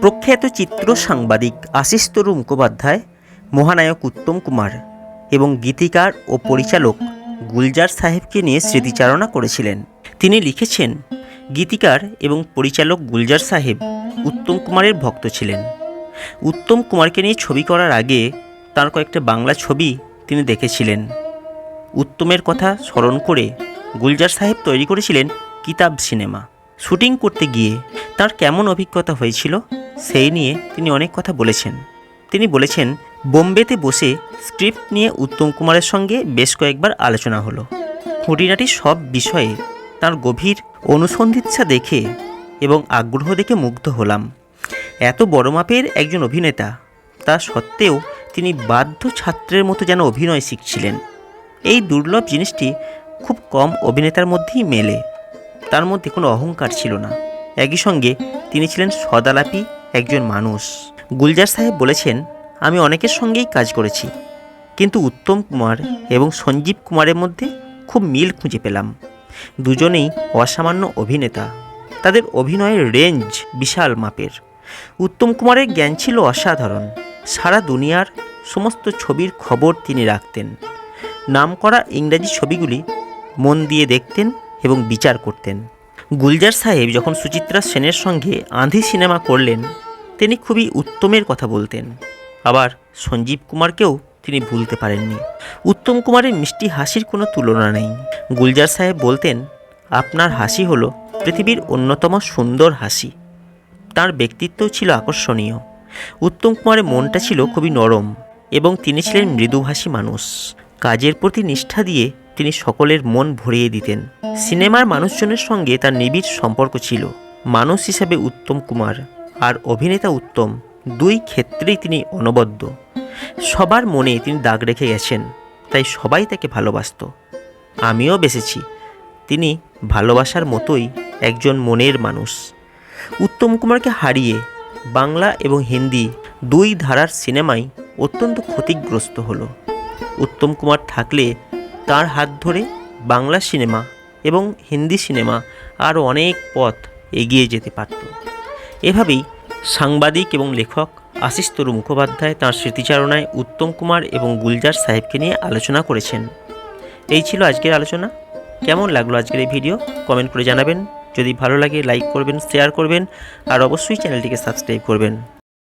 প্রখ্যাত চিত্র সাংবাদিক আশিস তরু মুখোপাধ্যায়, মহানায়ক উত্তম কুমার এবং গীতিকার ও পরিচালক গুলজার সাহেবকে নিয়ে স্মৃতিচারণা করেছিলেন। তিনি লিখেছেন, গীতিকার এবং পরিচালক গুলজার সাহেব উত্তম কুমারের ভক্ত ছিলেন। উত্তম কুমারকে নিয়ে ছবি করার আগে তার কয়েকটা বাংলা ছবি তিনি দেখেছিলেন। উত্তমের কথা স্মরণ করে গুলজার সাহেব তৈরি করেছিলেন কিতাব সিনেমা। শুটিং করতে গিয়ে তার কেমন অভিজ্ঞতা হয়েছিল, সেই নিয়ে তিনি অনেক কথা বলেছেন। তিনি বলেছেন, বোম্বেতে বসে স্ক্রিপ্ট নিয়ে উত্তম কুমারের সঙ্গে বেশ কয়েকবার আলোচনা হলো। খুঁটিনাটি সব বিষয়ে তার গভীর অনুসন্ধিৎসা দেখে এবং আগ্রহ দেখে মুগ্ধ হলাম। এত বড় মাপের একজন অভিনেতা, তা সত্ত্বেও তিনি বাধ্য ছাত্রের মতো যেন অভিনয় শিখছিলেন। এই দুর্লভ জিনিসটি খুব কম অভিনেতার মধ্যেই মেলে। তার মধ্যে কোনো অহংকার ছিল না। একই সঙ্গে তিনি ছিলেন সদালাপি একজন মানুষ। গুলজার সাহেব বলেছেন, আমি অনেকের সঙ্গেই কাজ করেছি, কিন্তু উত্তম কুমার এবং সঞ্জীব কুমারের মধ্যে খুব মিল খুঁজে পেলাম। দুজনেই অসামান্য অভিনেতা। তাদের অভিনয়ের রেঞ্জ বিশাল মাপের। উত্তম কুমারের জ্ঞান ছিল অসাধারণ। সারা দুনিয়ার সমস্ত ছবির খবর তিনি রাখতেন। নাম করা ইংরাজি ছবিগুলি মন দিয়ে দেখতেন এবং বিচার করতেন। গুলজার সাহেব যখন সুচিত্রা সেনের সঙ্গে আঁধি সিনেমা করলেন, তিনি খুবই উত্তমের কথা বলতেন। আবার সঞ্জীব কুমারকেও তিনি ভুলতে পারেননি। উত্তম কুমারের মিষ্টি হাসির কোনো তুলনা নেই। গুলজার সাহেব বলতেন, আপনার হাসি হলো পৃথিবীর অন্যতম সুন্দর হাসি। তার ব্যক্তিত্বও ছিল আকর্ষণীয়। উত্তম কুমারের মনটা ছিল খুবই নরম এবং তিনি ছিলেন মৃদুভাষী মানুষ। কাজের প্রতি নিষ্ঠা দিয়ে তিনি সকলের মন ভরিয়ে দিতেন। সিনেমার মানুষজনের সঙ্গে তার নিবিড় সম্পর্ক ছিল। মানুষ হিসাবে উত্তম কুমার আর অভিনেতা উত্তম দুই ক্ষেত্রেই তিনি অনবদ্য। সবার মনে তিনি দাগ রেখে গেছেন, তাই সবাই তাকে ভালোবাসত। আমিও বেসেছি তিনি ভালোবাসার মতোই একজন মনের মানুষ। উত্তম কুমারকে হারিয়ে বাংলা এবং হিন্দি দুই ধারার সিনেমাই অত্যন্ত ক্ষতিগ্রস্ত হলো। উত্তম কুমার থাকলে তার হাত ধরে বাংলা সিনেমা এবং হিন্দি সিনেমা আরও অনেক পথ এগিয়ে যেতে পারত। এভাবেই সাংবাদিক এবং লেখক আশিস তরু মুখোপাধ্যায় তাঁর স্মৃতিচারণায় উত্তম কুমার এবং গুলজার সাহেবকে নিয়ে আলোচনা করেছেন। এই ছিল আজকের আলোচনা। কেমন লাগল আজকের এই ভিডিও? কমেন্ট করে জানাবেন। যদি ভালো লাগে, লাইক করবেন, শেয়ার করবেন। আর অবশ্যই চ্যানেলটিকে সাবস্ক্রাইব করবেন।